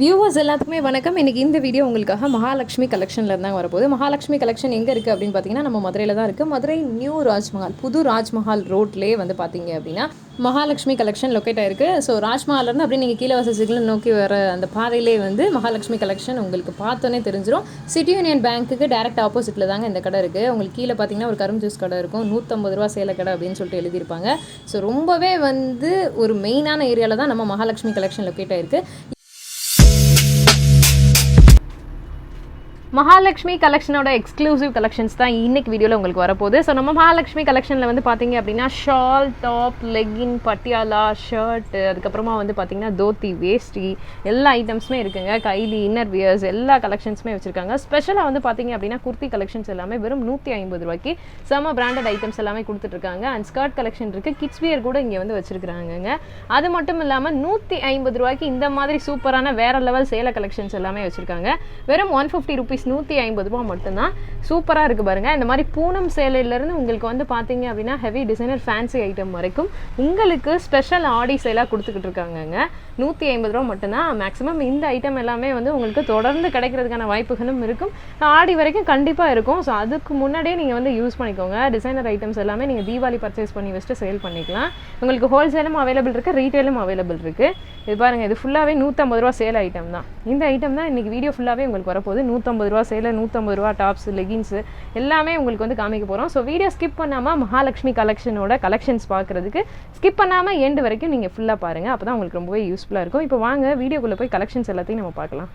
Viewers எல்லாத்துக்குமே வணக்கம். இன்றைக்கி இந்த வீடியோ உங்களுக்காக மகாலட்சுமி கலெக்ஷனில் இருந்தாங்க வரப்போகுது. மகாலட்சுமி கலெக்ஷன் எங்கே இருக்குது அப்படின்னு பார்த்தீங்கன்னா நம்ம மதுரையில் தான் இருக்குது மதுரை நியூ ராஜ்மஹால் புது ராஜ்மஹால் ரோட்லேயே வந்து பார்த்தீங்க அப்படின்னா மகாலட்சுமி கலெக்ஷன் லொக்கேட் ஆயிருக்கு. ஸோ ராஜ்மஹால்லேருந்து அப்படியே நீங்கள் கீழே வசதிகளை நோக்கி வர அந்த பாதையிலே வந்து மகாலட்சுமி கலெக்ஷன் உங்களுக்கு பார்த்தோன்னே தெரிஞ்சிடும் சிட்டி யூனியன் பேங்க்குக்கு டேரக்ட் ஆப்போசிட்டில் தாங்க இந்த கடை இருக்குது உங்களுக்கு கீழே பார்த்தீங்கன்னா ஒரு கரும் ஜூஸ் கடை இருக்கும். நூற்றம்பது ரூபா சேலை கடை அப்படின்னு சொல்லிட்டு எழுதியிருப்பாங்க. ஸோ ரொம்பவே வந்து ஒரு மெயினான ஏரியாவில் தான் நம்ம மகாலட்சுமி கலெக்ஷன் லொக்கேட் ஆயிருக்கு. மகாலட்சுமி கலெக்ஷனோட எக்ஸ்க்ளூசிவ் கலெக்ஷன்ஸ் தான் இன்னைக்கு வீடியோவில் உங்களுக்கு வரப்போகுது. ஸோ நம்ம மகாலட்சுமி கலெக்ஷனில் வந்து பார்த்தீங்க அப்படின்னா shawl top legging Patiala shirt அதுக்கப்புறமா வந்து பார்த்தீங்கன்னா தோத்தி வேஷ்டி எல்லா ஐட்டம்ஸுமே இருக்குங்க. கைலி இன்னர் வியர்ஸ் எல்லா கலெக்ஷன்ஸுமே வச்சுருக்காங்க. ஸ்பெஷலாக வந்து பார்த்தீங்க அப்படின்னா குர்த்தி கலெக்ஷன்ஸ் எல்லாமே வெறும் நூற்றி ஐம்பது ரூபாய்க்கு செம பிராண்டட் ஐட்டம்ஸ் எல்லாமே கொடுத்துட்ருக்காங்க. அண்ட் ஸ்கர்ட் கலெக்ஷன் இருக்குது கிட்ஸ் வியர் கூட இங்கே வந்து வச்சுருக்காங்கங்க அது மட்டும் இல்லாமல் நூற்றி ஐம்பது ரூபாய்க்கு இந்த மாதிரி சூப்பரான வேற லெவல் சேலை கலெக்ஷன்ஸ் எல்லாமே வச்சுருக்காங்க. வெறும் ஒன் ஃபிஃப்டி ருபீஸ் நூற்றி ஐம்பது ரூபா மட்டும்தான். சூப்பராக இருக்குது பாருங்க. இந்த மாதிரி பூனம் சேலையிலேருந்து உங்களுக்கு வந்து பார்த்தீங்க அப்படின்னா ஹெவி டிசைனர் ஃபேன்சி ஐட்டம் வரைக்கும் உங்களுக்கு ஸ்பெஷல் ஆடி சேலாக கொடுத்துக்கிட்டு இருக்காங்கங்க. நூற்றி ஐம்பது ரூபா மட்டும்தான். மேக்ஸிமம் இந்த ஐட்டம் எல்லாமே வந்து உங்களுக்கு தொடர்ந்து கிடைக்கிறதுக்கான வாய்ப்புகளும் இருக்கும். ஆடி வரைக்கும் கண்டிப்பாக இருக்கும். ஸோ அதுக்கு முன்னாடியே நீங்கள் வந்து யூஸ் பண்ணிக்கோங்க. டிசைனர் ஐட்டம்ஸ் எல்லாமே நீங்கள் தீபாவளி பர்ச்சேஸ் பண்ணி வச்சுட்டு சேல் பண்ணிக்கலாம். உங்களுக்கு ஹோல்சேலும் அவைலபிள் இருக்குது ரீட்டெயிலும் அவைலபிள் இருக்குது இது பாருங்கள் இது ஃபுல்லாகவே நூற்றம்பது ரூபா சேல் ஐட்டம் தான். இந்த ஐட்டம் தான் இன்றைக்கி வீடியோ ஃபுல்லாகவே உங்களுக்கு வரப்போகுது. நூற்றம்பது ரூபா சேலை நூற்றம்பது ரூபா டாப்ஸ் லெகின்ஸு எல்லாமே உங்களுக்கு வந்து காமிக்க போகிறோம் ஸோ வீடியோ ஸ்கிப் பண்ணாமல் மகாலட்சுமி கலெக்ஷனோட கலெக்ஷன்ஸ் பார்க்குறதுக்கு ஸ்கிப் பண்ணாமல் எண்டு வரைக்கும் நீங்கள் ஃபுல்லாக பாருங்கள் அப்போ தான் உங்களுக்கு ரொம்பவே யூஸ் யூஸ்ஃபுல்லாக இருக்கும். இப்போ வாங்க வீடியோக்குள்ளே போய் கலெக்ஷன்ஸ் எல்லாத்தையும் நம்ம பார்க்கலாம்.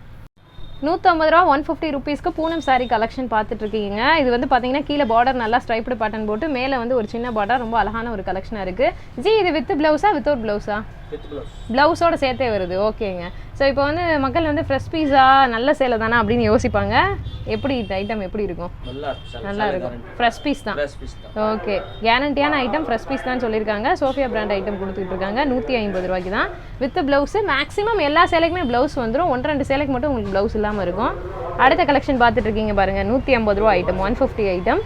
நூற்றம்பது ரூபா ஒன் ஃபிஃப்டி ருபீஸ்க்கு பூனம் சாரி கலெக்ஷன் பார்த்துட்ருக்கீங்க. இது வந்து பார்த்தீங்கன்னா கீழே பார்டர் நல்லா ஸ்ட்ரைப்டு பேட்டர்ன் போட்டு மேலே வந்து ஒரு சின்ன பார்டர் ரொம்ப அழகான ஒரு கலெக்ஷனாக இருக்குது ஜி இது வித் ப்ளவுஸா வித்தவுட் ப்ளவுஸா ப்ளவுஸோட சேர்த்தே வருது. ஓகேங்க ஸோ இப்போ வந்து மக்கள் வந்து ஃப்ரெஷ் பீஸா நல்ல சேலை தானே அப்படின்னு யோசிப்பாங்க. எப்படி இந்த ஐட்டம் எப்படி இருக்கும்? நல்லா இருக்கும். ஃப்ரெஷ் பீஸ் தான். ஃப்ரெஷ் பீஸ் தான். ஓகே கேரண்டியான ஐட்டம் ஃப்ரெஷ் பீஸ் தான் சொல்லியிருக்காங்க. சோஃபியா பிராண்ட் ஐட்டம் கொடுத்துட்டு இருக்காங்க. நூற்றி ஐம்பது ரூபாய்க்கு தான். வித் ப்ளவுஸு மேக்ஸிமம் எல்லா சேலைக்குமே ப்ளவுஸ் வந்துடும் ஒன்று ரெண்டு சேலைக்கு மட்டும் உங்களுக்கு ப்ளவுஸ் இல்லாமல் இருக்கும். அடுத்த கலெக்ஷன் பார்த்துட்டு இருக்கீங்க பாருங்கள் நூற்றி ஐம்பது ரூபா item one fifty item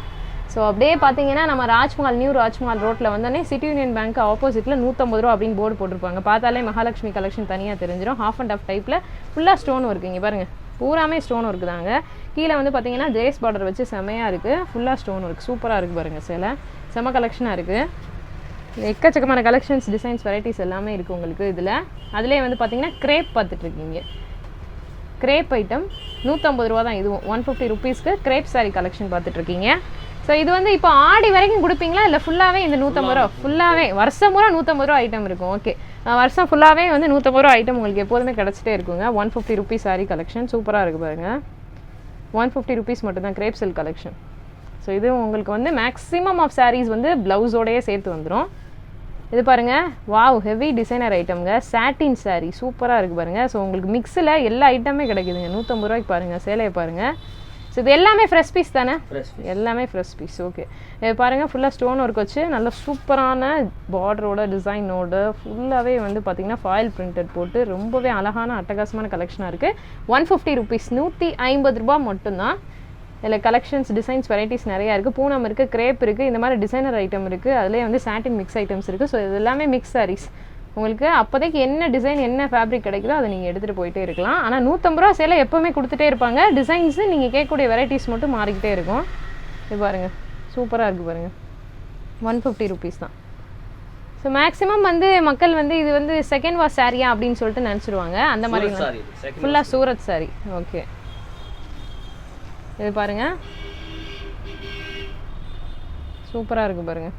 so அப்படியே பார்த்தீங்கன்னா நம்ம ராஜ்மஹால் நியூ ராஜ்மஹால் ரோட்டில் வந்தோடனே சிட்டி யூனியன் பேங்க் ஆப்போசிட்டில் நூற்றம்பது ரூபா அப்படின்னு போர்டு போட்டிருப்பாங்க. பார்த்தாலே மகாலட்சுமி கலெக்ஷன் தனியாக தெரிஞ்சிடும் ஹாஃப் அண்ட் ஆஃப் டைப்பில் ஃபுல்லாக ஸ்டோன் ஒர்க் இங்கே பாருங்கள் பூராமே ஸ்டோன் ஒர்க் தாங்க. கீழே வந்து பார்த்தீங்கன்னா ஜேஸ் பார்டர் வச்சு செமையாக இருக்குது ஃபுல்லாக ஸ்டோன் ஒர்க் சூப்பராக இருக்குது பாருங்கள் சில. செம கலெக்ஷனாக இருக்குது எக்கச்சக்கமான கலெக்ஷன்ஸ் டிசைன்ஸ் வெரைட்டிஸ் எல்லாமே இருக்குது உங்களுக்கு இதில். அதிலே வந்து பார்த்தீங்கன்னா க்ரேப் பார்த்துட்ருக்கீங்க. க்ரேப் ஐட்டம் நூற்றம்பது ரூபா தான். இதுவும் ஒன் ஃபிஃப்டி ருபீஸ்க்கு க்ரேப் சாரீ கலெக்ஷன் பார்த்துட்ருக்கீங்க. ஸோ இது வந்து இப்போ ஆடி வரைக்கும் கொடுப்பீங்களா? இல்லை ஃபுல்லாகவே இந்த நூற்றம்பது ரூபா? ஃபுல்லாகவே வருஷம் பூரா நூற்றம்பது ரூபா ஐட்டம் இருக்கும். ஓகே வருஷம் ஃபுல்லாகவே வந்து நூற்றம்பது ரூபா ஐட்டம் உங்களுக்கு எப்போதுமே கிடச்சிட்டே இருக்குங்க. One fifty rupees saree collection சூப்பராக இருக்குது பாருங்க. ஒன் ஃபிஃப்டி ருபீஸ் மட்டும்தான். கிரேப் சில்க் கலெக்ஷன் ஸோ இது உங்களுக்கு வந்து மேக்ஸிமம் ஆஃப் sarees வந்து ப்ளவுஸோடயே சேர்த்து வந்துடும் இது பாருங்க. வாவ் ஹெவி டிசைனர் ஐட்டம்ங்க சாட்டின் saree. சூப்பராக இருக்குது பாருங்க. ஸோ உங்களுக்கு மிக்ஸில் எல்லா ஐட்டமே கிடைக்குதுங்க. நூற்றம்பது ரூபாய்க்கு பாருங்க. சேலையை பாருங்க. ஸோ இது எல்லாமே ஃப்ரெஷ் பீஸ் தானே? எல்லாமே ஃப்ரெஷ் பீஸ் ஓகே பாருங்கள் ஃபுல்லாக ஸ்டோன் ஒர்க் வச்சு நல்ல சூப்பரான பார்டரோட டிசைனோட ஃபுல்லாகவே வந்து பார்த்தீங்கன்னா ஃபாயில் பிரிண்டட் போட்டு ரொம்பவே அழகான அட்டகாசமான கலெக்ஷனாக இருக்குது ஒன் ஃபிஃப்டி ருபீஸ் நூற்றி ஐம்பது ரூபா மட்டும்தான். இதில் கலெக்ஷன்ஸ் டிசைன்ஸ் வெரைட்டிஸ் நிறையா இருக்குது பூனம் இருக்குது கிரேப் இருக்குது இந்த மாதிரி டிசைனர் ஐட்டம் இருக்குது அதுலேயே வந்து சாட்டின் மிக்ஸ் ஐட்டம்ஸ் இருக்குது ஸோ இது எல்லாமே மிக்ஸ் sarees. உங்களுக்கு அப்போதைக்கு என்ன டிசைன் என்ன ஃபேப்ரிக் கிடைக்குதோ அதை நீங்கள் எடுத்துகிட்டு போயிட்டே இருக்கலாம். ஆனால் நூற்றம்பது ரூபா சேலை எப்போவுமே கொடுத்துட்டே இருப்பாங்க. டிசைன்ஸு நீங்கள் கேட்கக்கூடிய வெரைட்டிஸ் மட்டும் மாறிக்கிட்டே இருக்கும். இது பாருங்கள் சூப்பராக இருக்குது பாருங்கள் ஒன் ஃபிஃப்டி ருபீஸ் தான். ஸோ மேக்ஸிமம் வந்து மக்கள் வந்து இது வந்து செகண்ட் வாஷ் சாரியா அப்படின்னு சொல்லிட்டு நினச்சிருவாங்க. அந்த மாதிரி ஃபுல்லாக சூரத் சாரி ஓகே இது பாருங்க. சூப்பராக இருக்குது பாருங்க.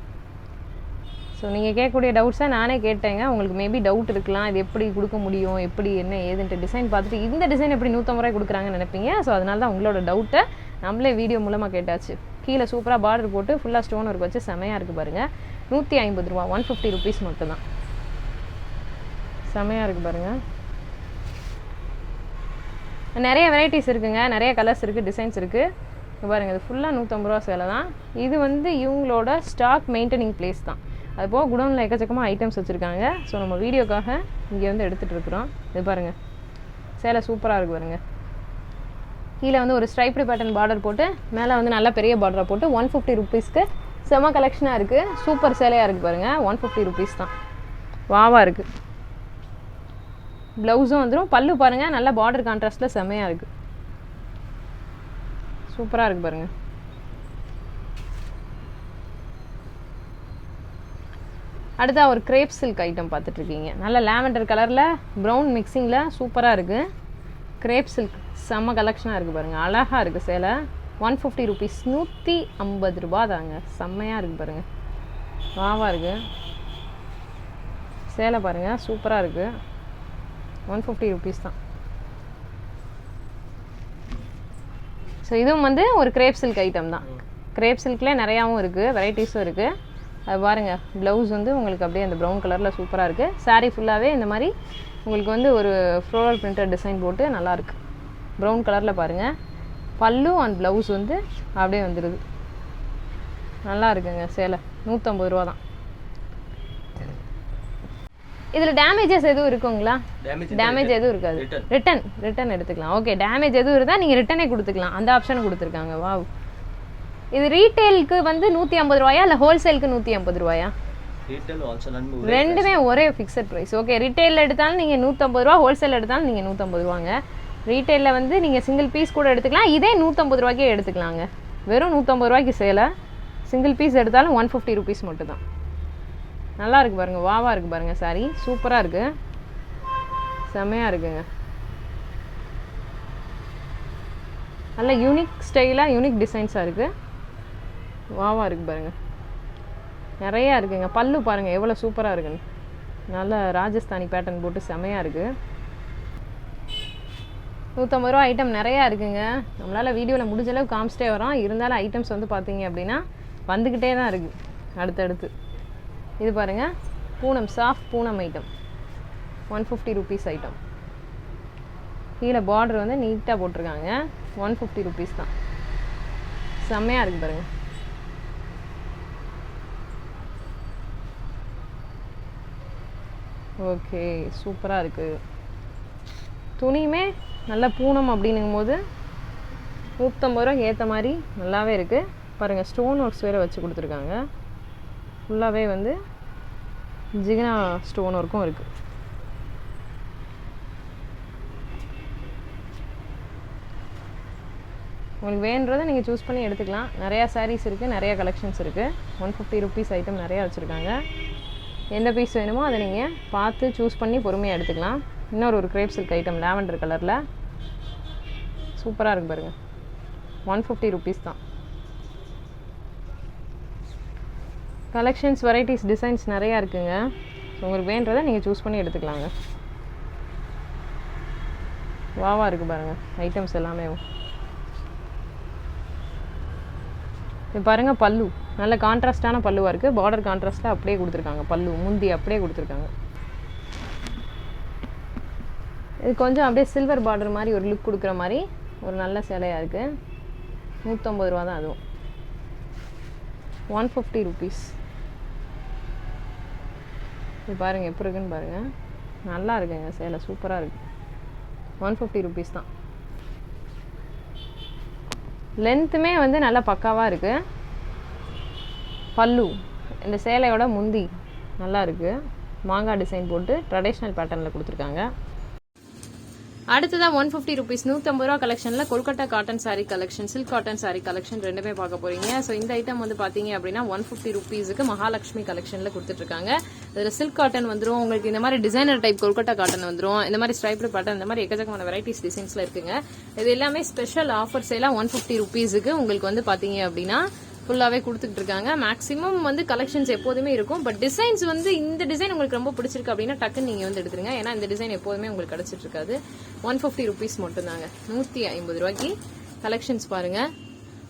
ஸோ நீங்கள் கேட்கக்கூடிய டவுட்ஸை நானே கேட்டேங்க. உங்களுக்கு மேபி டவுட் இருக்கலாம். இது எப்படி கொடுக்க முடியும்? எப்படி என்ன ஏதுன்ட்டு டிசைன் பார்த்துட்டு இந்த டிசைன் எப்படி நூற்றம்பது ரூபாய் கொடுக்குறாங்கன்னு நினைப்பீங்க. ஸோ அதனால தான் உங்களோட டவுட்டை நம்மளே வீடியோ மூலமாக கேட்டாச்சு. கீழே சூப்பராக பார்டர் போட்டு ஃபுல்லாக ஸ்டோன் ஒர்க் வச்சு செமையாக இருக்குது பாருங்கள் நூற்றி ஐம்பது ரூபா ஒன் ஃபிஃப்டி ருபீஸ் மட்டும்தான். செமையாக இருக்குது பாருங்கள் நிறைய வெரைட்டிஸ் இருக்குங்க. நிறைய கலர்ஸ் இருக்குது டிசைன்ஸ் இருக்குது பாருங்கள் இது ஃபுல்லாக நூற்றம்பது ரூபா சேலை தான். இது வந்து இவங்களோட ஸ்டாக் மெயின்டெனிங் பிளேஸ் தான். அது போக குடோனில் எக்கச்சக்கமாக ஐட்டம்ஸ் வச்சுருக்காங்க. ஸோ நம்ம வீடியோக்காக இங்கே வந்து எடுத்துகிட்டு இருக்கிறோம். இது பாருங்கள் சேலை சூப்பராக இருக்கு பாருங்க. கீழே வந்து ஒரு ஸ்ட்ரைப்டு பேட்டர்ன் பார்டர் போட்டு மேலே வந்து நல்லா பெரிய பார்டரை போட்டு ஒன் ஃபிஃப்டி ருபீஸ்க்கு செம கலெக்ஷனாக இருக்குது சூப்பர் சேலையாக இருக்குது பாருங்கள் ஒன் ஃபிஃப்டி ருபீஸ் தான். வாவாக இருக்குது ப்ளவுஸும் வந்துடும் பல்லு பாருங்கள் நல்லா பார்டர் கான்ட்ராஸ்ட்டில் செம்மையாக இருக்குது சூப்பராக இருக்குது பாருங்கள் அடுத்து ஒரு கிரேப் சில்க் ஐட்டம் பார்த்துட்ருக்கீங்க. நல்ல லாவெண்டர் கலரில் ப்ரௌன் மிக்சிங்கில் சூப்பராக இருக்குது கிரேப் சில்க் செம்ம கலெக்ஷனாக இருக்குது பாருங்கள் அழகாக இருக்குது சேலை. ஒன் ஃபிஃப்டி ருபீஸ் நூற்றி ஐம்பது ரூபா தாங்க செம்மையாக இருக்குது பாருங்கள் வாவாக இருக்குது சேலை பாருங்கள் சூப்பராக இருக்குது ஒன் ஃபிஃப்டி ருபீஸ் தான். ஸோ இதுவும் வந்து ஒரு கிரேப் சில்க் ஐட்டம் தான். கிரேப் சில்க்லேயே நிறையாவும் இருக்குது வெரைட்டிஸும் இருக்குது அது பாருங்கள் ப்ளவுஸ் வந்து உங்களுக்கு அப்படியே அந்த ப்ரௌன் கலரில் சூப்பராக இருக்குது saree ஃபுல்லாகவே இந்த மாதிரி உங்களுக்கு வந்து ஒரு ஃப்ளோரல் பிரிண்டட் டிசைன் போட்டு நல்லாயிருக்கு ப்ரௌன் கலரில் பாருங்கள் பல்லு அண்ட் ப்ளவுஸ் வந்து அப்படியே வந்துடுது நல்லா இருக்குங்க சேலை. நூற்றம்பது ரூபா தான். இதில் டேமேஜஸ் எதுவும் இருக்குங்களா? டேமேஜ் எதுவும் இருக்காது. ரிட்டன் ரிட்டன் எடுத்துக்கலாம். ஓகே டேமேஜ் எதுவும் இருந்தால் நீங்கள் ரிட்டனே கொடுத்துக்கலாம். அந்த ஆப்ஷன் கொடுத்துருக்காங்க. வாவ் இது ரீட்டெயிலுக்கு வந்து நூற்றி ஐம்பது ரூபாயா? இல்லை ஹோல்சேலுக்கு நூற்றி ஐம்பது ரூபாயா? ரெண்டுமே ஒரே ஃபிக்ஸட் ப்ரைஸ் ஓகே ரீட்டெயிலில் எடுத்தாலும் நீங்கள் நூற்றம்பது ரூபா ஹோல்சேல் எடுத்தாலும் நீங்கள் நூற்றம்பது ரூபாங்க. ரீட்டெயிலில் வந்து நீங்கள் சிங்கிள் பீஸ் கூட எடுத்துக்கலாம். இதே நூற்றம்பது ரூபாய்க்கே எடுத்துக்கலாங்க. வெறும் நூற்றம்பது ரூபாய்க்கு சேலை. சிங்கிள் பீஸ் எடுத்தாலும் ஒன் ஃபிஃப்டி ருபீஸ் மட்டும் தான் நல்லா இருக்கு பாருங்க. வாவா இருக்கு பாருங்க சாரி சூப்பராக இருக்கு. செம்மையாக இருக்குங்க. நல்ல யூனிக் ஸ்டைலாக யூனிக் டிசைன்ஸாக இருக்குது வாவா இருக்கு பாருங்க. நிறையா இருக்குங்க. பல்லு பாருங்கள் எவ்வளோ சூப்பராக இருக்குன்னு. நல்ல ராஜஸ்தானி பேட்டர்ன் போட்டு செமையாக இருக்குது நூற்றம்பது ரூபா ஐட்டம் நிறையா இருக்குங்க. நம்மளால் வீடியோவில் முடிஞ்ச அளவுக்கு காமிச்சிட்டே வரோம். இருந்தாலும் ஐட்டம்ஸ் வந்து பார்த்தீங்க அப்படின்னா வந்துக்கிட்டே தான் இருக்குது அடுத்தடுத்து. இது பாருங்கள் Poonam soft Poonam item one fifty rupees item கீழே பார்டர் வந்து நீட்டாக போட்டிருக்காங்க. ஒன் ஃபிஃப்டி ருபீஸ் தான். செம்மையாக இருக்குது பாருங்கள் ஓகே சூப்பராக இருக்குது துணியுமே நல்ல பூனம் அப்படின்னும் போது நூற்றம்பது ரூபாய்க்கு ஏற்ற மாதிரி நல்லாவே இருக்குது பாருங்கள் ஸ்டோன் ஒர்க்ஸ் வேறு வச்சு கொடுத்துருக்காங்க. ஃபுல்லாகவே வந்து ஜிகினா ஸ்டோன் ஒர்க்கும் இருக்குது உங்களுக்கு வேணுன்றதை நீங்கள் சூஸ் பண்ணி எடுத்துக்கலாம். நிறையா சாரீஸ் இருக்குது நிறையா கலெக்ஷன்ஸ் இருக்குது ஒன் ஃபிஃப்டி ருபீஸ் ஐட்டம் நிறையா வச்சுருக்காங்க. எந்த பீஸ் வேணுமோ அதை நீங்கள் பார்த்து சூஸ் பண்ணி பொறுமையாக எடுத்துக்கலாம். இன்னொரு ஒரு கிரேப் சில்க் ஐட்டம் லாவெண்டர் கலரில் சூப்பராக இருக்கு பாருங்கள் ஒன் ஃபிஃப்டி ருபீஸ் தான். கலெக்ஷன்ஸ் வெரைட்டிஸ் டிசைன்ஸ் நிறையா இருக்குங்க. ஸோ உங்களுக்கு வேண்டதை நீங்கள் சூஸ் பண்ணி எடுத்துக்கலாங்க. வாவா இருக்குது பாருங்கள் ஐட்டம்ஸ் எல்லாமே. இது பல்லு. நல்ல கான்ட்ராஸ்டான பல்லுவாக இருக்குது பார்டர் கான்ட்ராஸ்ட்டாக அப்படியே கொடுத்துருக்காங்க பல்லு. முந்தி அப்படியே கொடுத்துருக்காங்க. இது கொஞ்சம் அப்படியே சில்வர் பார்டர் மாதிரி ஒரு லுக் கொடுக்குற மாதிரி ஒரு நல்ல சேலையாக இருக்குது நூற்றம்பது ரூபா தான் அதுவும். ஒன் ஃபிஃப்டி ருபீஸ் இது பாருங்கள் எப்படி இருக்குன்னு பாருங்கள் நல்லா இருக்குங்க சேலை. சூப்பராக இருக்குது ஒன் ஃபிஃப்டி ருபீஸ் தான். லென்த்துமே வந்து நல்லா பக்காவாக இருக்குது பல்லு இந்த சேலையோட முந்தி நல்லா இருக்குது மாங்காய் டிசைன் போட்டு ட்ரெடிஷ்னல் பேட்டர்னில் கொடுத்துருக்காங்க. அடுத்ததாக ஒன் ஃபிஃப்டி ருபீஸ் நூற்றம்பது ரூபா கலெக்ஷனில் Kolkata cotton saree collection silk cotton saree collection ரெண்டுமே பார்க்க போகிறீங்க ஸோ இந்த ஐட்டம் வந்து பார்த்தீங்க அப்படின்னா ஒன் ஃபிஃப்டி ருபீஸுக்கு மகாலட்சுமி கலெக்ஷனில் கொடுத்துட்ருக்காங்க. இதில் சில்க் காட்டன் வந்துடும் உங்களுக்கு இந்த மாதிரி டிசைனர் டைப் கொல்கட்டா காட்டன் வந்துடும் இந்த மாதிரி ஸ்ட்ரைப்டு பேட்டர்ன் இந்த மாதிரி எக்கச்சக்கமான வெரைட்டிஸ் டிசைன்ஸில் இருக்குங்க. இது எல்லாமே ஸ்பெஷல் ஆஃபர்ஸ் எல்லாம் ஒன் ஃபிஃப்டி ருபீஸுக்கு உங்களுக்கு வந்து பார்த்தீங்க அப்படின்னா ஃபுல்லாகவே கொடுத்துட்டு இருக்காங்க மேக்ஸிமம் வந்து கலெக்ஷன்ஸ் எப்போதுமே இருக்கும். பட் டிசைன்ஸ் வந்து இந்த டிசைன் உங்களுக்கு ரொம்ப பிடிச்சிருக்கு அப்படின்னா டக்குன்னு நீங்கள் வந்து எடுத்துருங்க. ஏன்னா இந்த டிசைன் எப்போதுமே உங்களுக்கு கிடச்சிட்டு இருக்காது ஒன் ஃபிஃப்டி ருபீஸ் மட்டும்தாங்க. நூற்றி ஐம்பது ரூபாய்க்கு கலெக்ஷன்ஸ் பாருங்க.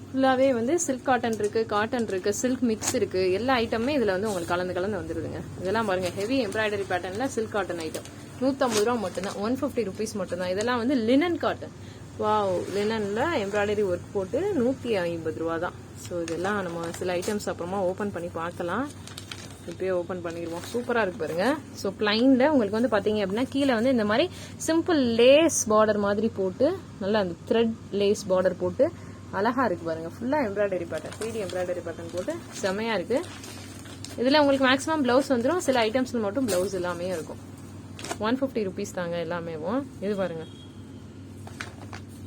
ஃபுல்லாகவே வந்து சில்க் காட்டன் இருக்கு காட்டன் இருக்கு சில்க் மிக்ஸ் இருக்கு. எல்லா ஐட்டமே இதில் வந்து உங்களுக்கு கலந்து கலந்து வந்துருதுங்க. இதெல்லாம் பாருங்க. ஹெவி எம்ப்ராய்டரி பேட்டர்னில் சில்க் காட்டன் ஐட்டம் நூற்றம்பது ரூபா மட்டும்தான். ஒன் ஃபிஃப்டி ருபீஸ் மட்டும்தான். இதெல்லாம் வந்து லினன் காட்டன் வாவ் லினனில் எம்ப்ராய்டரி ஒர்க் போட்டு நூற்றி ஐம்பது ரூபா தான் ஸோ இதெல்லாம் நம்ம சில ஐட்டம்ஸ் அப்புறமா ஓப்பன் பண்ணி பார்க்கலாம். இப்பயே ஓப்பன் பண்ணிடுவோம். சூப்பராக இருக்கு பாருங்க. ஸோ பிளைனில் உங்களுக்கு வந்து பார்த்தீங்க அப்படின்னா கீழே வந்து இந்த மாதிரி சிம்பிள் லேஸ் பார்டர் மாதிரி போட்டு நல்லா அந்த த்ரெட் லேஸ் பார்டர் போட்டு அழகாக இருக்கு பாருங்க. ஃபுல்லாக embroidery pattern three D embroidery pattern போட்டு செமையாக இருக்கு. இதில் உங்களுக்கு மேக்ஸிமம் ப்ளவுஸ் வந்துடும் சில ஐட்டம்ஸில் மட்டும் ப்ளவுஸ் எல்லாமே இருக்கும். ஒன் ஃபிஃப்டி ருபீஸ் தாங்க எல்லாமேவும். இது பாருங்க.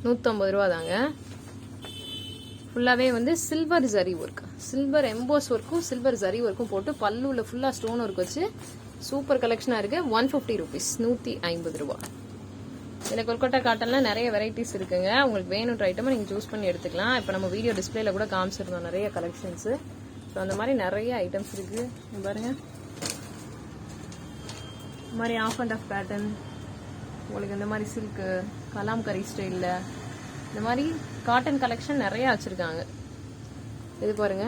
நூற்றம்பது ரூபா தாங்க. ஃபுல்லாகவே வந்து silver zari work silver emboss ஒர்க்கும் சில்வர் ஜரி ஒர்க்கும் போட்டு பல்லுவில் ஃபுல்லாக ஸ்டோன் ஒர்க் வச்சு சூப்பர் கலெக்ஷனாக இருக்குது ஒன் ஃபிஃப்டி ருபீஸ் நூற்றி ஐம்பது ரூபா. இதில் கொல்கட்டா காட்டன்லாம் நிறைய வெரைட்டிஸ் இருக்குங்க. உங்களுக்கு வேணுன்ற ஐட்டமை நீங்கள் சூஸ் பண்ணி எடுத்துக்கலாம். இப்போ நம்ம வீடியோ டிஸ்பிளேல கூட காமிச்சிருந்தோம் நிறைய கலெக்ஷன்ஸு ஸோ அந்த மாதிரி நிறைய ஐட்டம்ஸ் இருக்குது பாருங்கள் இந்த மாதிரி ஆஃப் அண்ட் ஆஃப் பேட்டர்ன் உங்களுக்கு இந்த மாதிரி சில்க்கு கலாம்கரி ஸ்டைலில் இந்த மாதிரி காட்டன் கலெக்ஷன் நிறைய வச்சுருக்காங்க. இது பாருங்க.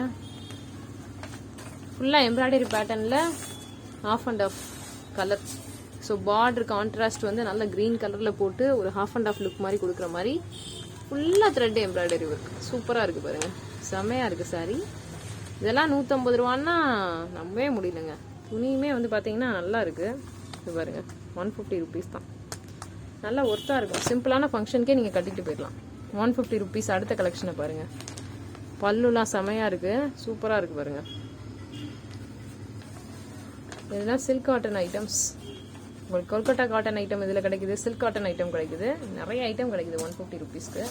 ஃபுல்லாக எம்ப்ராய்டரி பேட்டர்னில் off and off colour so border contrast வந்து நல்ல க்ரீன் கலரில் போட்டு ஒரு ஹாஃப் அண்ட் ஆஃப் லுக் மாதிரி கொடுக்குற மாதிரி ஃபுல்லாக த்ரெட் எம்ப்ராய்டரி ஒர்க் சூப்பராக இருக்குது பாருங்க. செம்மையாக இருக்குது சாரி இதெல்லாம் நூற்றம்பது ரூபான்னா நம்பவே முடியலங்க. துணியுமே வந்து பார்த்தீங்கன்னா நல்லா இருக்குது இது பாருங்க. ஒன் ஃபிஃப்டி ருபீஸ் தான். நல்லா ஒர்த்தாக இருக்கும். சிம்பிளான ஃபங்க்ஷனுக்கே நீங்கள் கட்டிட்டு போயிடலாம். ஒன் ஃபிஃப்டி ருபீஸ் அடுத்த கலெக்ஷனை பாருங்கள் பல்லுலாம் செமையாக இருக்குது சூப்பராக இருக்குது பாருங்கள் இதெல்லாம் சில்க் காட்டன் ஐட்டம்ஸ் உங்களுக்கு கொல்கட்டா காட்டன் ஐட்டம் இதில் கிடைக்குது. சில்க் காட்டன் ஐட்டம் கிடைக்குது. நிறைய ஐட்டம் கிடைக்குது ஒன் ஃபிஃப்டி ருபீஸ்க்கு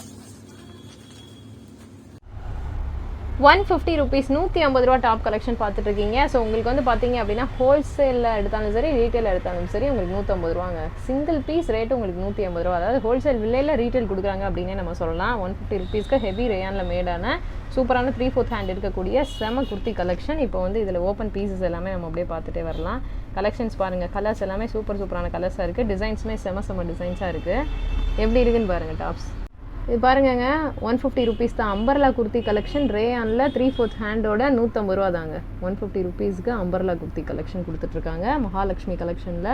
ஒன் ஃபிஃப்டி ருபீஸ் நூற்றி ஐம்பது ரூபா டாப் கலெக்ஷன் பார்த்துட்டு இருக்கீங்க ஸோ உங்களுக்கு வந்து பார்த்தீங்க அப்படின்னா ஹோல்சேலில் எடுத்தாலும் சரி ரீட்டைல் எடுத்தாலும் சரி உங்களுக்கு நூற்றம்பது ரூபாங்க. சிங்கிள் பீஸ் ரேட்டு உங்களுக்கு நூற்றி ஐம்பது ரூபா. அதாவது ஹோல்சேல் விலையில் ரீட்டைல் கொடுக்குறாங்க அப்படின்னே நம்ம சொல்லலாம். ஒன் ஃபிஃப்டி ருபீஸ்க்கு ஹெவி ரேயானில் மேடான சூப்பரான த்ரீ ஃபோர்த் ஹேண்ட் இருக்கக்கூடிய செம குர்த்தி கலெக்ஷன் இப்போ வந்து இதில் ஓப்பன் பீசஸ் எல்லாமே நம்ம அப்படியே பார்த்துட்டே வரலாம். கலெக்ஷன்ஸ் பாருங்கள் கலர்ஸ் எல்லாமே சூப்பர் சூப்பரான கலர்ஸாக இருக்குது டிசைன்ஸுமே செம செம டிசைன்ஸாக இருக்குது எப்படி இருக்குன்னு பாருங்கள் டாப்ஸ் இது பாருங்கங்க ஒன் ஃபிஃப்டி ருபீஸ் தான். அம்பர்லா குர்த்தி கலெக்ஷன் ரேயானில் த்ரீ ஃபோர்த் ஹேண்டோட நூற்றம்பது ரூபா தாங்க. ஒன் ஃபிஃப்டி ருபீஸ்க்கு அம்பர்லா குர்த்தி கலெக்ஷன் கொடுத்துட்ருக்காங்க. மகாலட்சுமி கலெக்ஷனில்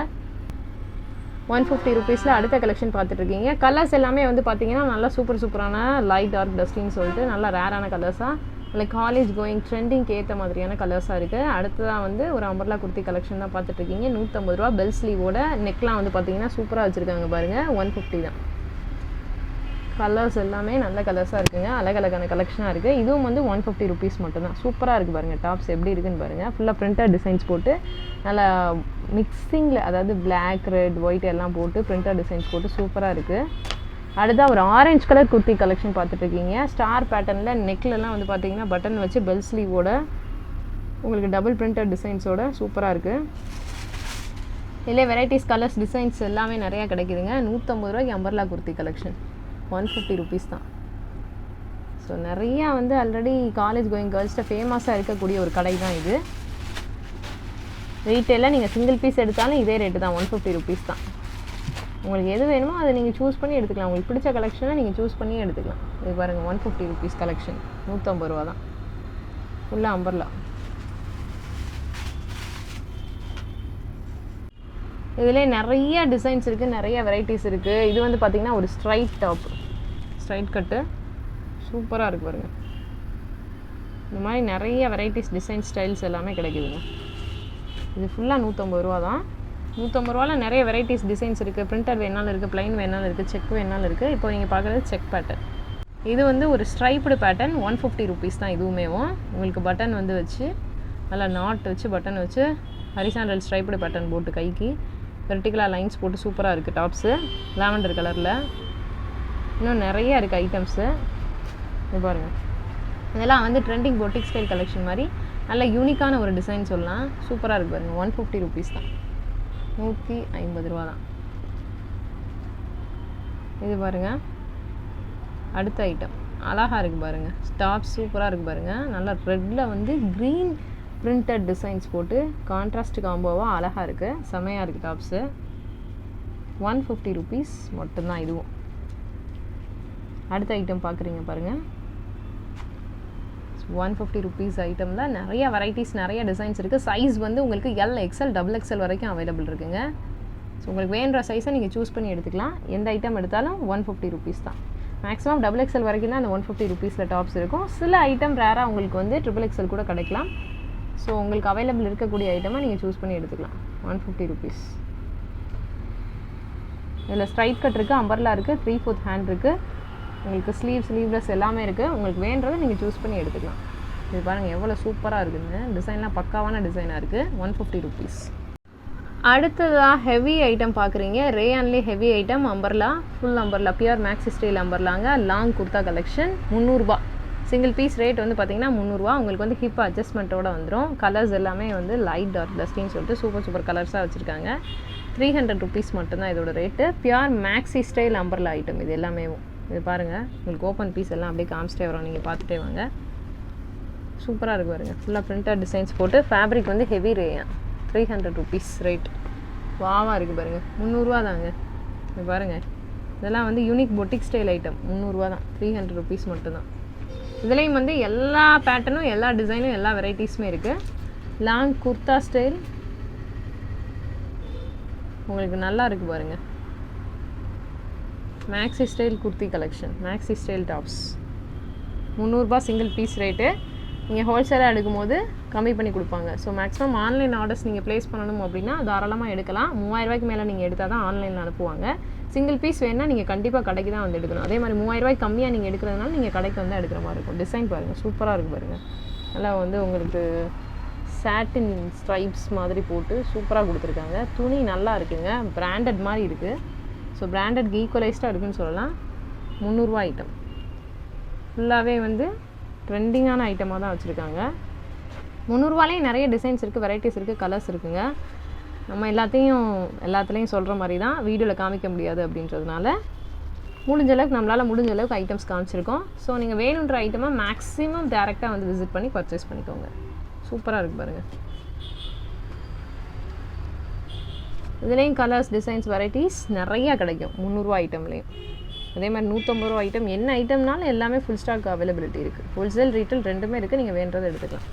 ஒன் ஃபிஃப்டி ருபீஸில் அடுத்த கலெக்ஷன் பார்த்துட்ருக்கீங்க. கலர்ஸ் எல்லாமே வந்து பார்த்தீங்கன்னா நல்லா சூப்பர் சூப்பரான லைட் டார்க் டஸ்டின்னு சொல்லிட்டு நல்லா ரேரான கலர்ஸாக லைக் காலேஜ் கோயிங் ட்ரெண்டிங்க்கு ஏற்ற மாதிரியான கலர்ஸாக இருக்குது அடுத்ததாக வந்து ஒரு அம்பர்லா குர்த்தி கலெக்ஷன் தான் பார்த்துட்ருக்கீங்க. நூற்றம்பது ரூபா பெல் ஸ்லீவோட நெக்லாம் வந்து பார்த்தீங்கன்னா சூப்பராக வச்சுருக்காங்க பாருங்கள் ஒன் ஃபிஃப்டி தான். கலர்ஸ் எல்லாமே நல்ல கலர்ஸாக இருக்குங்க. அழகழகான கலெக்ஷனாக இருக்குது இதுவும் வந்து ஒன் ஃபிஃப்டி ருபீஸ் மட்டும்தான். சூப்பராக இருக்குது பாருங்கள் டாப்ஸ் எப்படி இருக்குன்னு பாருங்கள் ஃபுல்லாக பிரிண்டட் டிசைன்ஸ் போட்டு நல்லா மிக்சிங்கில் அதாவது பிளாக் ரெட் ஒயிட் எல்லாம் போட்டு பிரிண்டட் டிசைன்ஸ் போட்டு சூப்பராக இருக்குது அடுத்தது ஒரு ஆரஞ்சு கலர் குர்த்தி கலெக்ஷன் பார்த்துட்ருக்கீங்க ஸ்டார் பேட்டர்னில் நெக்லலாம் வந்து பார்த்தீங்கன்னா பட்டன் வச்சு பெல் ஸ்லீவோட உங்களுக்கு டபுள் பிரிண்டட் டிசைன்ஸோட சூப்பராக இருக்குது இதிலே வெரைட்டிஸ் கலர்ஸ் டிசைன்ஸ் எல்லாமே நிறையா கிடைக்குதுங்க. நூற்றம்பது ரூபாய்க்கு umbrella kurti collection one fifty rupees தான். ஸோ நிறையா வந்து ஆல்ரெடி காலேஜ் கோயிங் கேர்ள்ஸ்கிட்ட ஃபேமஸாக இருக்கக்கூடிய ஒரு கடை தான் இது. ரீட்டெயிலாக நீங்கள் சிங்கிள் பீஸ் எடுத்தாலும் இதே ரேட்டு தான் ஒன் ஃபிஃப்டி ருபீஸ் தான். உங்களுக்கு எது வேணுமோ அதை நீங்கள் சூஸ் பண்ணி எடுத்துக்கலாம். உங்களுக்கு பிடிச்ச கலெக்ஷனை நீங்கள் சூஸ் பண்ணி எடுத்துக்கலாம். இது பாருங்கள் ஒன் ஃபிஃப்டி ருபீஸ் கலெக்ஷன் நூற்றம்பது ரூபா தான். ஃபுல்லாக அம்பர்லா இதிலே நிறைய டிசைன்ஸ் இருக்குது நிறைய வெரைட்டிஸ் இருக்குது இது வந்து பார்த்திங்கன்னா ஒரு ஸ்ட்ரைட் டாப் ஸ்ட்ரைட் கட்டு சூப்பராக இருக்குது பாருங்கள் இந்த மாதிரி நிறைய வெரைட்டிஸ் டிசைன் ஸ்டைல்ஸ் எல்லாமே கிடைக்குதுங்க. இது ஃபுல்லாக நூற்றம்பது ரூபா தான். நூற்றம்பது ரூபாவில் நிறைய வெரைட்டிஸ் டிசைன்ஸ் இருக்குது பிரிண்டர் வேணாலும் இருக்குது ப்ளைன் வேணாலும் இருக்குது செக் வேணாலும் இருக்குது இப்போ நீங்கள் பார்க்குறது செக் பேட்டர்ன் இது வந்து ஒரு striped pattern one fifty rupees தான் இதுவுமேவும். உங்களுக்கு பட்டன் வந்து வச்சு நல்லா நாட் வச்சு பட்டன் வச்சு ஹரிசாண்டல் ஸ்ட்ரைப்டு பேட்டர்ன் போட்டு கைக்கு. வெர்டிகலாக லைன்ஸ் போட்டு சூப்பராக இருக்குது டாப்ஸு லாவெண்டர் கலரில் இன்னும் நிறைய இருக்குது ஐட்டம்ஸு இது பாருங்கள் இதெல்லாம் வந்து ட்ரெண்டிங் பொட்டிக் ஸ்டைல் கலெக்ஷன் மாதிரி. நல்ல யூனிக்கான ஒரு டிசைன் சொல்லலாம். சூப்பராக இருக்குது பாருங்கள் ஒன் ஃபிஃப்டி ருபீஸ் தான். நூற்றி ஐம்பது ரூபா தான். இது பாருங்கள் அடுத்த ஐட்டம் அழகாக இருக்குது பாருங்கள் ஸ்டாப் சூப்பராக இருக்குது பாருங்கள் நல்லா ரெட்டில் வந்து க்ரீன் பிரிண்டட் டிசைன்ஸ் போட்டு கான்ட்ராஸ்ட் காம்போவாக அழகாக இருக்குது செமையாக இருக்குது டாப்ஸு ஒன் ஃபிஃப்டி ருபீஸ் மட்டும்தான் இதுவும். அடுத்த ஐட்டம் பார்க்குறீங்க பாருங்கள் ஒன் ஃபிஃப்டி ருபீஸ் ஐட்டமில் நிறைய வெரைட்டிஸ் நிறைய டிசைன்ஸ் இருக்குது சைஸ் வந்து உங்களுக்கு எல் எக்ஸ்எல் டபுள் எக்ஸ்எல் வரைக்கும் அவைலபிள் இருக்குங்க. ஸோ உங்களுக்கு வேணுற சைஸை நீங்கள் சூஸ் பண்ணி எடுத்துக்கலாம். எந்த ஐட்டம் எடுத்தாலும் ஒன் ஃபிஃப்டி ருபீஸ் தான். மேக்ஸிமம் டபுள் எக்ஸ்எல் வரைக்கும் தான் அந்த ஒன் ஃபிஃப்டி ருபீஸில் டாப்ஸ் இருக்கும். சில ஐட்டம் ரேராக உங்களுக்கு வந்து ட்ரிபிள் எக்ஸ்எல் கூட கிடைக்கலாம். ஸோ உங்களுக்கு அவைலபிள் இருக்கக்கூடிய ஐட்டமாக நீங்கள் சூஸ் பண்ணி எடுத்துக்கலாம். ஒன் ஃபிஃப்டி ருபீஸ் இதில் ஸ்ட்ரைட் கட் இருக்குது அம்பர்லா இருக்குது த்ரீ ஃபோர்த் ஹேண்ட் இருக்குது உங்களுக்கு ஸ்லீவ் ஸ்லீவ்லெஸ் எல்லாமே இருக்குது உங்களுக்கு வேண்டதை நீங்கள் சூஸ் பண்ணி எடுத்துக்கலாம். இது பாருங்கள் எவ்வளோ சூப்பராக இருக்குதுங்க டிசைன்லாம் பக்காவான டிசைனாக இருக்குது ஒன் ஃபிஃப்டி ருபீஸ் அடுத்ததாக ஹெவி ஐட்டம் பார்க்குறீங்க ரேயான்லேயே heavy item umbrella full umbrella pure maxi style அம்பர்லாங்க long kurta collection முந்நூறுபா சிங்கிள் பீஸ் ரேட் வந்து பார்த்தீங்கன்னா முந்நூறுரூவா உங்களுக்கு வந்து ஹிப் அட்ஜஸ்ட்மெண்ட்டோட வந்துடும் கலர்ஸ் எல்லாமே வந்து லைட் டார்க் டஸ்டின்னு சொல்லிட்டு சூப்பர் சூப்பர் கலர்ஸாக வச்சுருக்காங்க. த்ரீ ஹண்ட்ரட் ருபீஸ் மட்டும்தான் இதோட rate pure maxi style umbrella item இது எல்லாமே. இது பாருங்கள் உங்களுக்கு ஓப்பன் பீஸ் எல்லாம் அப்படியே காமிச்சிட்டே வரும். நீங்கள் பார்த்துட்டே வாங்க. சூப்பராக இருக்கு பாருங்க. ஃபுல்லாக பிரிண்டட் டிசைன்ஸ் போட்டு ஃபேப்ரிக் வந்து heavy rayon three hundred rupees rate வாவாக இருக்குது பாருங்கள் முந்நூறுரூவா தாங்க. இது பாருங்கள் இதெல்லாம் வந்து யூனிக் பொட்டிக் ஸ்டைல் ஐட்டம் முந்நூறுரூவா தான். த்ரீ ஹண்ட்ரட் ருபீஸ் மட்டும்தான். இதுலேயும் வந்து எல்லா பேட்டர்னும் எல்லா டிசைனும் எல்லா வெரைட்டிஸுமே இருக்குது லாங் குர்தா ஸ்டைல் உங்களுக்கு நல்லா இருக்குது பாருங்கள் maxi style kurti collection maxi style tops முந்நூறுரூபா சிங்கிள் பீஸ் ரேட்டு நீங்கள் ஹோல்சேலாக எடுக்கும்போது கம்மி பண்ணி கொடுப்பாங்க. ஸோ மேக்ஸிமம் ஆன்லைன் ஆர்டர்ஸ் நீங்கள் ப்ளேஸ் பண்ணணும் அப்படின்னா தாராளமாக எடுக்கலாம். மூவாயிரரூபாய்க்கு மேலே நீங்கள் எடுத்தால் தான் ஆன்லைனில் அனுப்புவாங்க. சிங்கிள் பீஸ் வேணால் நீங்கள் கண்டிப்பாக கடைக்கு தான் வந்து எடுக்கணும். அதே மாதிரி மூவாயிரரூபாய்க்கு கம்மியாக நீங்கள் எடுக்கிறதுனால நீங்கள் கடைக்கு வந்து எடுக்கிற மாதிரி இருக்கும். டிசைன் பாருங்கள் சூப்பராக இருக்குது பாருங்கள் நல்லா வந்து உங்களுக்கு சாட்டின் ஸ்ட்ரைப்ஸ் மாதிரி போட்டு சூப்பராக கொடுத்துருக்காங்க. துணி நல்லா இருக்குங்க. பிராண்டட் மாதிரி இருக்குது ஸோ பிராண்டட் ஈக்குவலைஸ்டாக இருக்குன்னு சொல்லலாம். முந்நூறுரூவா ஐட்டம் ஃபுல்லாகவே வந்து ட்ரெண்டிங்கான ஐட்டமாக தான் வச்சுருக்காங்க. முந்நூறுவாலேயும் நிறைய டிசைன்ஸ் இருக்குது வெரைட்டிஸ் இருக்குது கலர்ஸ் இருக்குங்க. நம்ம எல்லாத்தையும் எல்லாத்துலேயும் சொல்கிற மாதிரி தான் வீடியோவில் காமிக்க முடியாது அப்படின்றதுனால முடிஞ்ச அளவுக்கு நம்மளால் முடிஞ்ச அளவுக்கு ஐட்டம்ஸ் காமிச்சிருக்கோம். ஸோ நீங்கள் வேணுன்ற ஐட்டமாக மேக்ஸிமம் டேரெக்டாக வந்து விசிட் பண்ணி பர்ச்சேஸ் பண்ணிக்கோங்க. சூப்பராக இருக்குது பாருங்கள் இதுலேயும் கலர்ஸ் டிசைன்ஸ் வெரைட்டிஸ் நிறையா கிடைக்கும். முந்நூறுரூவா ஐட்டம்லேயும் அதே மாதிரி நூற்றம்பது ரூபா ஐட்டம் என்ன ஐட்டம்னாலும் எல்லாமே ஃபுல் ஸ்டாக் அவைலபிலிட்டி இருக்குது ஹோல்சேல் ரீட்டைல் ரெண்டுமே இருக்குது நீங்கள் வேண்டதை எடுத்துக்கலாம்.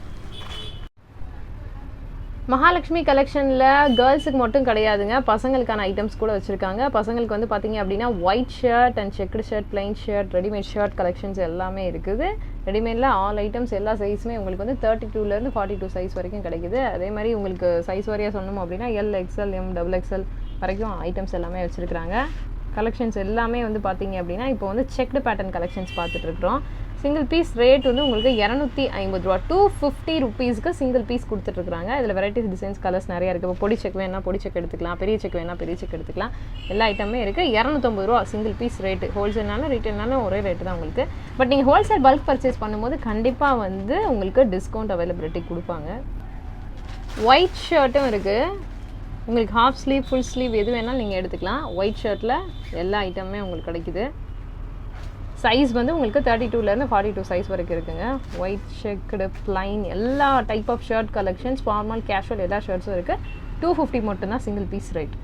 மகாலட்சுமி கலெக்ஷனில் கேர்ள்ஸுக்கு மட்டும் கிடையாதுங்க. பசங்களுக்கான ஐட்டம்ஸ் கூட வச்சுருக்காங்க. பசங்களுக்கு வந்து பார்த்தீங்க அப்படின்னா white shirt and checked shirt plain shirt readymade shirt collections எல்லாமே இருக்குது. ரெடிமேடில் ஆல் ஐட்டம்ஸ் எல்லா சைஸுமே உங்களுக்கு வந்து தேர்ட்டி டூலேருந்து ஃபார்ட்டி டூ சைஸ் வரைக்கும் கிடைக்குது. அதே மாதிரி உங்களுக்கு சைஸ் வரையாக சொன்னோம் அப்படின்னா L XL M double XL வரைக்கும் ஐட்டம்ஸ் எல்லாமே வச்சுருக்குறாங்க. கலெக்ஷன்ஸ் எல்லாமே வந்து பார்த்தீங்க அப்படின்னா இப்போ வந்து செக்டு பேட்டர்ன் கலெக்ஷன்ஸ் பார்த்துட்ருக்குறோம் சிங்கிள் பீஸ் ரேட் வந்து உங்களுக்கு இரநூத்தி ஐம்பது ரூபா. டூ ஃபிஃப்டி ருபீஸ்க்கு சிங்கிள் பீஸ் கொடுத்துட்ருக்காங்க இதில் வெரைட்டிஸ் டிசைன்ஸ் கலர்ஸ் நிறையா இருக்குது இப்போ பொடி செக் வேணா பொடி செக் எடுத்துக்கலாம். பெரிய செக் வேணா பெரிய செக் எடுத்துக்கலாம். எல்லா ஐட்டமே இருக்குது இரநூத்தம்பது ரூபா சிங்கிள் பீஸ் ரேட்டு ஹோல்சேல்னாலும் ரீட்டைல்னாலும் ஒரே ரேட்டு தான் உங்களுக்கு. பட் நீங்கள் ஹோல்சேல் பல்க் பர்ச்சேஸ் பண்ணும்போது கண்டிப்பாக வந்து உங்களுக்கு டிஸ்கவுண்ட் அவைலபிலிட்டி கொடுப்பாங்க. ஒயிட் ஷர்ட்டும் இருக்குது உங்களுக்கு ஹாஃப் ஸ்லீவ் ஃபுல் ஸ்லீவ் எது வேணாலும் நீங்கள் எடுத்துக்கலாம். ஒயிட் ஷர்ட்டில் எல்லா ஐட்டமுமே உங்களுக்கு கிடைக்குது. சைஸ் வந்து உங்களுக்கு தேர்ட்டி டூலேருந்து ஃபார்ட்டி டூ சைஸ் வரைக்கும் இருக்குங்க. ஒயிட் செக்குடு ப்ளைன் எல்லா type of shirt collections formal casual எல்லா ஷர்ட்ஸும் இருக்குது டூ ஃபிஃப்டி மட்டும்தான் சிங்கிள் பீஸ் ரேட்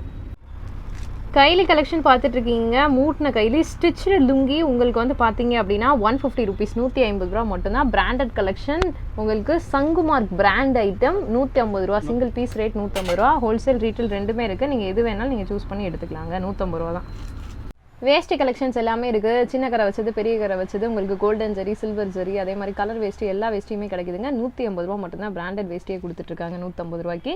கைலி கலெக்ஷன் பார்த்துட்ருக்கீங்க மூட்டின கைலி ஸ்டிச்சு லுங்கி உங்களுக்கு வந்து பார்த்தீங்க அப்படின்னா ஒன் ஃபிஃப்டி ருபீஸ் நூற்றி ஐம்பது ரூபா மட்டும்தான் பிராண்டட் கலெக்ஷன் உங்களுக்கு சங்குமார்க் பிராண்ட் ஐட்டம் நூற்றி ஐம்பது ரூபா சிங்கிள் பீஸ் ரேட் நூற்றம்பது ரூபா. ஹோல்சேல் ரீட்டைல் ரெண்டுமே இருக்குது நீங்கள் எது வேணாலும் நீங்கள் சூஸ் பண்ணி எடுத்துக்கலாங்க. நூற்றம்பது ரூபா தான் வேஷ்டி கலெக்ஷன்ஸ் எல்லாமே இருக்குது சின்ன கரை வச்சது பெரிய கரை வச்சது உங்களுக்கு கோல்டன் ஜரி சில்வர் ஜரி அதே மாதிரி கலர் வேஷ்டி எல்லா வேஷ்டியுமே கிடைக்குதுங்க. நூற்றி ஐம்பது ரூபா மட்டும்தான் பிராண்டட் வேஷ்டியே கொடுத்துட்ருக்காங்க நூற்றம்பது ரூபாய்க்கு.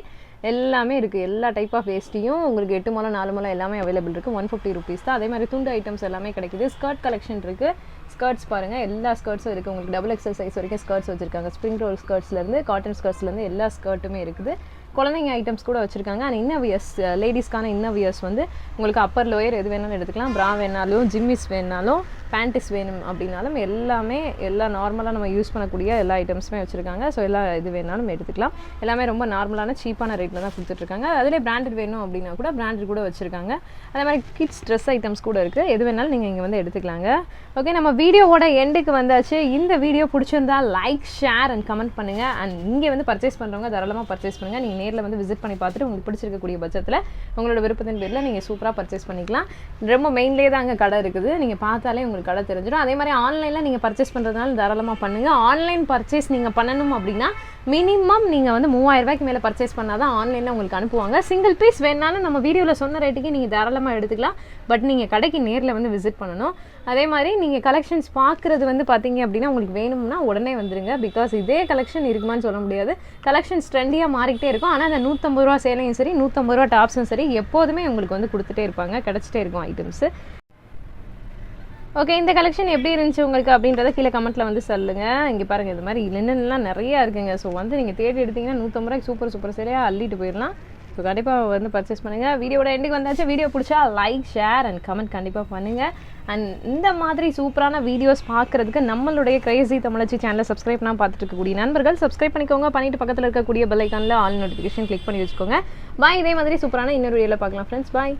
எல்லாமே இருக்குது எல்லா டைப் ஆஃப் வேஷ்டியும் உங்களுக்கு எட்டு முளம் நாலு முளம் எல்லாமே அவைலபிள் இருக்குது ஒன் ஃபிஃப்டி ருபீஸ் தான். அதே மாதிரி துண்டு ஐட்டம்ஸ் எல்லாமே கிடைக்குது. ஸ்கர்ட் கலெக்ஷன் இருக்குது ஸ்கர்ட்ஸ் பாருங்கள் எல்லா ஸ்கர்ட்ஸும் இருக்குது உங்களுக்கு டபுள் எக்ஸல் சைஸ் வரைக்கும் ஸ்கர்ட்ஸ் வச்சுருக்காங்க. ஸ்ப்ரிங் ரோல் ஸ்கர்ட்ஸ்லேருந்து காட்டன் ஸ்கர்ட்ஸ்லேருந்து எல்லா ஸ்கர்ட்டுமே இருக்குது. குழந்தைங்க ஐட்டம்ஸ் கூட வச்சுருக்காங்க. அண்ட் இன்னவியர்ஸ் லேடிஸ்க்கான இன்னவியர்ஸ் வந்து உங்களுக்கு அப்பர் லோயர் எது வேணாலும் எடுத்துக்கலாம். ப்ரா வேணாலும் ஜிம்மிஸ் வேணாலும் பேண்டிஸ் வேணும் அப்படின்னாலும் எல்லாமே எல்லா நார்மலாக நம்ம யூஸ் பண்ணக்கூடிய எல்லா ஐட்டம்ஸுமே வச்சுருக்காங்க. ஸோ எல்லா இது வேணாலும் எடுத்துக்கலாம். எல்லாமே ரொம்ப நார்மலான சீப்பான ரேட்டில் தான் கொடுத்துட்ருக்காங்க. அதிலே பிராண்டட் வேணும் அப்படின்னா கூட பிராண்டட் கூட வச்சுருக்காங்க. அதே மாதிரி கிட்ஸ் ட்ரெஸ் ஐட்டம்ஸ் கூட இருக்குது எது வேணாலும் நீங்கள் இங்கே வந்து எடுத்துக்கலாங்க. ஓகே நம்ம வீடியோவோட எண்டுக்கு வந்தாச்சு. இந்த வீடியோ பிடிச்சிருந்தா லைக் ஷேர் அண்ட் கமெண்ட் பண்ணுங்கள் அண்ட் இங்கே வந்து பர்ச்சேஸ் பண்ணுறவங்க தாராளமாக பர்ச்சேஸ் பண்ணுங்கள் நீங்கள் நேரில் வந்து விசிட் பண்ணி பார்த்துட்டு உங்களுக்கு பிடிச்சிருக்கக்கூடிய பட்சத்தில் உங்களோட விருப்பத்தின் பேரில் நீங்கள் சூப்பராக பர்ச்சேஸ் பண்ணிக்கலாம். ரொம்ப மெயின்லேயே தான் அங்கே கடை இருக்குது. நீங்கள் பார்த்தாலே உங்களுக்கு கடை தெரிஞ்சிடும். அதே மாதிரி ஆன்லைனில் நீங்கள் பர்ச்சேஸ் பண்ணுறதுனால தாராளமாக பண்ணுங்கள் ஆன்லைன் பர்ச்சேஸ் நீங்கள் பண்ணணும் அப்படின்னா மினிமம் நீங்கள் வந்து மூவாயிரம் ரூபாய்க்கு மேலே பர்ச்சேஸ் பண்ணால் தான் ஆன்லைனில் உங்களுக்கு அனுப்புவாங்க. சிங்கிள் பீஸ் வேணாலும் நம்ம வீடியோவில் சொன்ன ரேட்டுக்கு நீங்கள் தாராளமாக எடுத்துக்கலாம். பட் நீங்கள் கடைக்கு நேரில் வந்து விசிட் பண்ணணும். அதே மாதிரி நீங்கள் கலெக்ஷன்ஸ் பார்க்குறது வந்து பார்த்தீங்க அப்படின்னா உங்களுக்கு வேணும்னா உடனே வந்துருங்க. பிகாஸ் இதே கலெக்ஷன் இருக்குமான்னு சொல்ல முடியாது. கலெக்ஷன்ஸ் ட்ரெண்டியாக மாறிக்கிட்டே இருக்கும். ஆனால் அந்த நூற்றம்பது ரூபா சேலையும் சரி நூற்றம்பது ரூபா டாப்ஸும் சரி எப்போதுமே உங்களுக்கு வந்து கொடுத்துட்டே இருப்பாங்க. கிடச்சிட்டே இருக்கும் ஐட்டம்ஸு ஓகே இந்த கலெக்ஷன் எப்படி இருந்துச்சு உங்களுக்கு அப்படின்றத கீழே கமெண்ட்டில் வந்து சொல்லுங்கள் இங்கே பாருங்கள் இது மாதிரி லினன்லாம் நிறையா இருக்குங்க. ஸோ வந்து நீங்கள் தேடி எடுத்தீங்கன்னா நூற்றம்பது ரூபாய்க்கு சூப்பர் சூப்பர் சரியாக அள்ளிட்டு போயிடலாம். ஸோ கண்டிப்பாக வந்து பர்ச்சேஸ் பண்ணுங்கள் வீடியோட எண்டுக்கு வந்தாச்சு. வீடியோ பிடிச்சா லைக் ஷேர் அண்ட் கமெண்ட் கண்டிப்பாக பண்ணுங்கள் அண்ட் இந்த மாதிரி சூப்பரான வீடியோஸ் பார்க்குறதுக்கு நம்மளுடைய கிரேசி தமிழச்சி சேனலை சப்ஸ்கிரைப் பண்ணால் பார்த்துட்டு இருக்கக்கூடிய நண்பர்கள் சப்ஸ்கிரைப் பண்ணிக்கோங்க. பண்ணிட்டு பக்கத்தில் இருக்கக்கூடிய பெல் ஐக்கானில் ஆல் நோட்டிஃபிகேஷன் கிளிக் பண்ணி வச்சுக்கோங்க. பாய் இதே மாதிரி சூப்பரான இன்னொரு வீடியோவில் பார்க்கலாம் ஃப்ரெண்ட்ஸ் பாய்